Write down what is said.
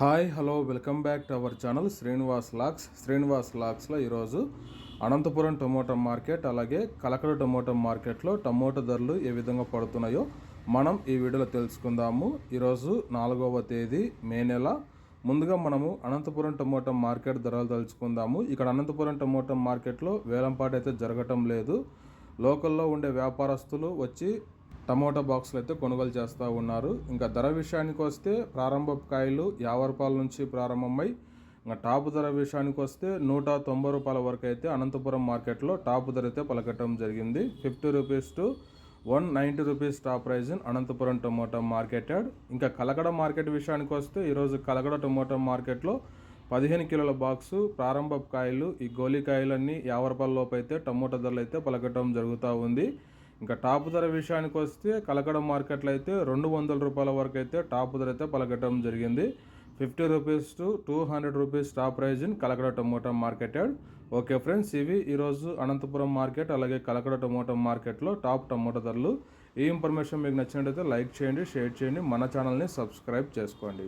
Hi hello welcome back to our channel Srinivas lakhs. Srinivas లాక్స్లో ఈరోజు Anantapuram tomato market అలాగే Kalakada tomato మార్కెట్లో టమోటా ధరలు ఏ విధంగా పడుతున్నాయో మనం ఈ వీడియోలో తెలుసుకుందాము. ఈరోజు నాలుగవ తేదీ మే నెల. ముందుగా మనము అనంతపురం టమోటా మార్కెట్ ధరలు తెలుసుకుందాము. ఇక్కడ అనంతపురం టమోటా మార్కెట్లో వేలంపాట అయితే జరగటం లేదు. లోకల్లో ఉండే వ్యాపారస్తులు వచ్చి టమోటా బాక్సులు అయితే కొనుగోలు చేస్తూ ఉన్నారు. ఇంకా ధర విషయానికి వస్తే ప్రారంభ కాయలు యాభై రూపాయల నుంచి ప్రారంభమై ఇంకా టాప్ ధర విషయానికి వస్తే నూట తొంభై రూపాయల వరకు అయితే అనంతపురం మార్కెట్లో టాప్ ధర అయితే పలకటం జరిగింది. Fifty rupees to one ninety rupees top price in Anantapuram tomato marketed. ఇంకా కలకడ మార్కెట్ విషయానికి వస్తే ఈరోజు కలకడ టమోటా మార్కెట్లో పదిహేను కిలోల బాక్సు ప్రారంభ కాయలు ఈ గోలికాయలన్నీ యాభై రూపాయల లోపు అయితే టమోటా ధరలు అయితే పలకటం జరుగుతూ ఉంది. ఇంకా టాప్ ధర విషయానికి వస్తే కలకడ మార్కెట్లో అయితే రెండు వందల రూపాయల వరకు అయితే టాప్ ధర అయితే పలకటం జరిగింది. Fifty rupees to two hundred rupees top price in Kalakada tomato marketed. Okay friends ఇవి ఈరోజు అనంతపురం మార్కెట్ అలాగే కలకడ టమోటా మార్కెట్లో టాప్ టమోటా ధరలు. ఈ ఇన్ఫర్మేషన్ మీకు నచ్చినట్లయితే లైక్ చేయండి షేర్ చేయండి. మన ఛానల్ని సబ్స్క్రైబ్ చేసుకోండి.